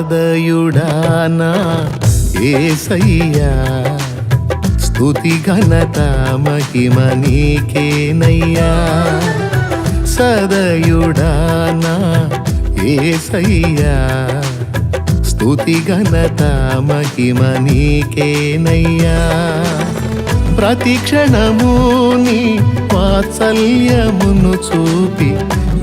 సదయుడానా ఏసయ్యా? స్థుతి ఘనత మహిమ నీకేనయ్యా? సదయుడానా ఏసయ్యా? స్థుతి ఘనత మహిమ నీకేనయ్యా? ప్రతి క్షణము నీ వాత్సల్యమును చూపి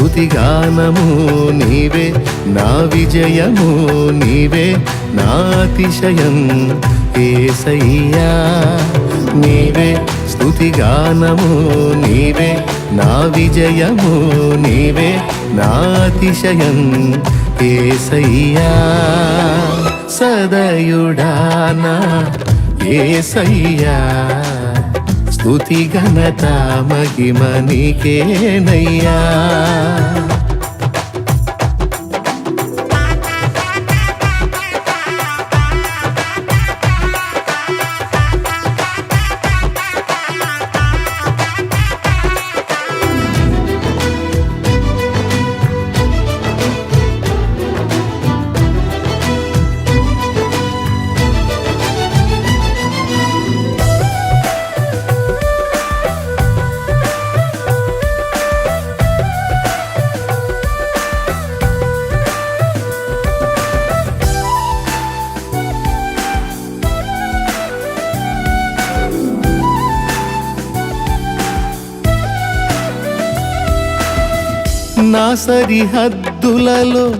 స్థుతిగానము నీవే నా విజయము నీవే నా అతిశయం ఏసయ్యా. నీవే స్థుతిగానము నీవే నా విజయము నీవే నా అతిశయం ఏసయ్యా. సదయుడానా ఏసయ్యా. స్థుతి ఘనత మహిమ నీకేనయ్యా. నా సరిహద్దులలో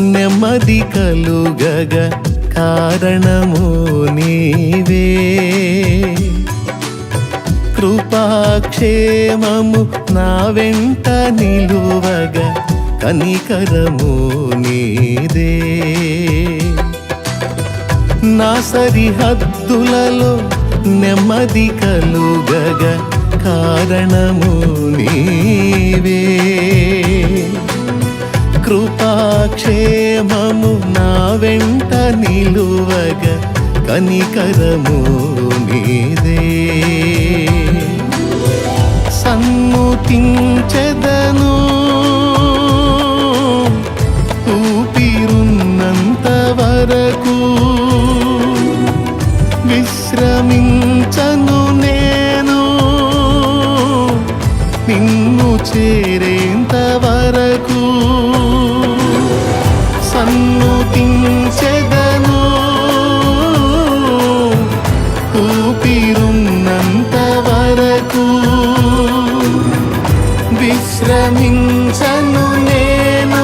నెమ్మది కలుగగ కారణము నీవే. కృపాక్షేమము నా వెంట నిలువగ కనికరము నీదే. నా సరిహద్దులలో నెమ్మది కలుగగ కారణము నీవే. కృపాక్షేమము నా వెంట నిలువగ కనికరము నీదే. సన్ముతించెదను ఊపిరున్నంత వరకు విశ్రమించను నే నిన్ను చేరేంత వరకు సన్నుతించెదను ఊపిరున్నంత వరకు విశ్రమించను నేను.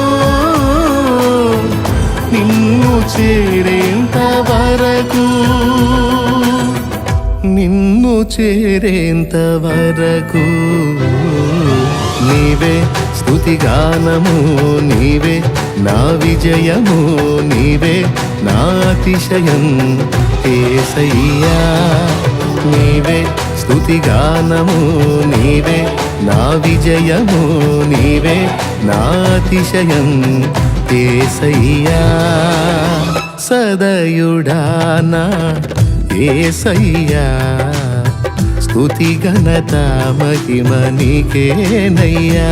నిన్ను చేరేంత వరకు నిన్ను చేరేంత వరకు నీవే స్తుతిగానము నీవే నా విజయము నీవే నా అతిశయం. ఏసయ్యా నీవే స్తుతిగానము నీవే నా విజయము నీవే నా అతిశయం. ఏసయ్యా సదయుడానా ఏసయ్యా స్థుతి ఘనత మహిమ నీకేనయ్యా.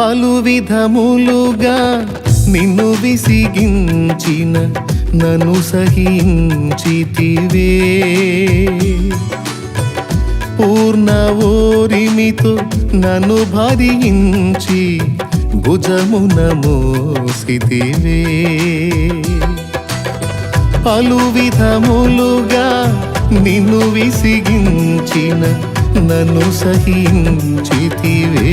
పలు విధములుగా నిన్ను విసిగించిన నన్ను సహించితివే. పూర్ణ ఓరిమితో నన్ను భరించి భుజమున మోసితివే. పలు విధములుగా నిన్ను విసిగించిన నన్ను సహించితివే.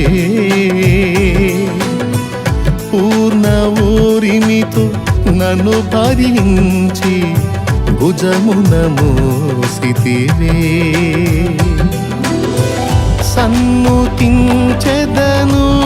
నన్ను భరించి భుజమున మోసితివే సన్నుతించెదను ఊపిరున్నంత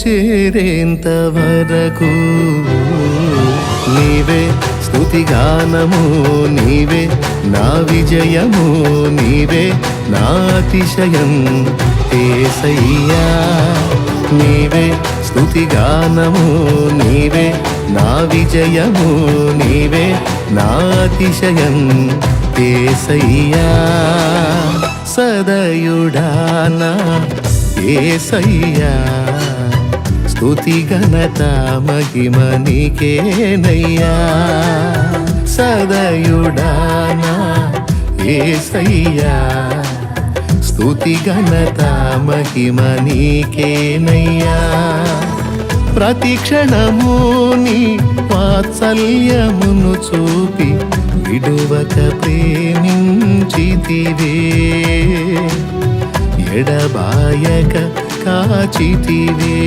చేరేంత వరకు నీవే స్థుతిగానము నీవే నా విజయము నీవే నా అతిశయం. ఏసయ్యా నీవే స్థుతిగానము నీవే నా విజయము నీవే నా అతిశయం. ఏసయ్యా సదయుడానా ఏసయ్యా. స్థుతి ఘనత మహిమ నీకేనయ్యా. సదయుడానా ఏసయ్యా. స్థుతి ఘనత మహిమ నీకేనయ్యా. ప్రతి క్షణము నీ వాత్సల్యమును చూపి విడువక ప్రేమించితివే. ఎడబాయక కాచితివే.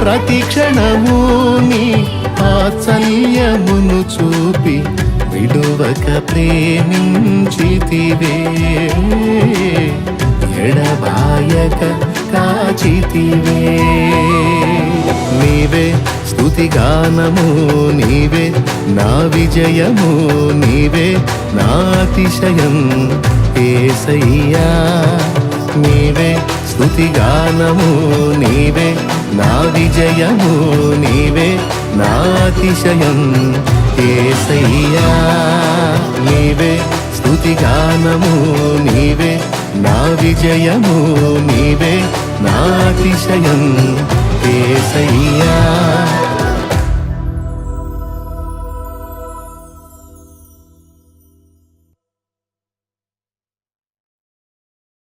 ప్రతి క్షణము నీ వాత్సల్యమును చూపి విడువక ప్రేమించితివే. ఎడబాయక కాచితివే. నీవే స్తుతిగానము నీవే నా విజయము నీవే నా అతిశయం ఏసయ్యా. నీవే స్థుతిగానము నీవే నా విజయము నీవే నా అతిశయం. ఏసయ్యా నీవే స్థుతిగానము నీవే నా విజయము నీవే నా అతిశయం. ఏసయ్యా.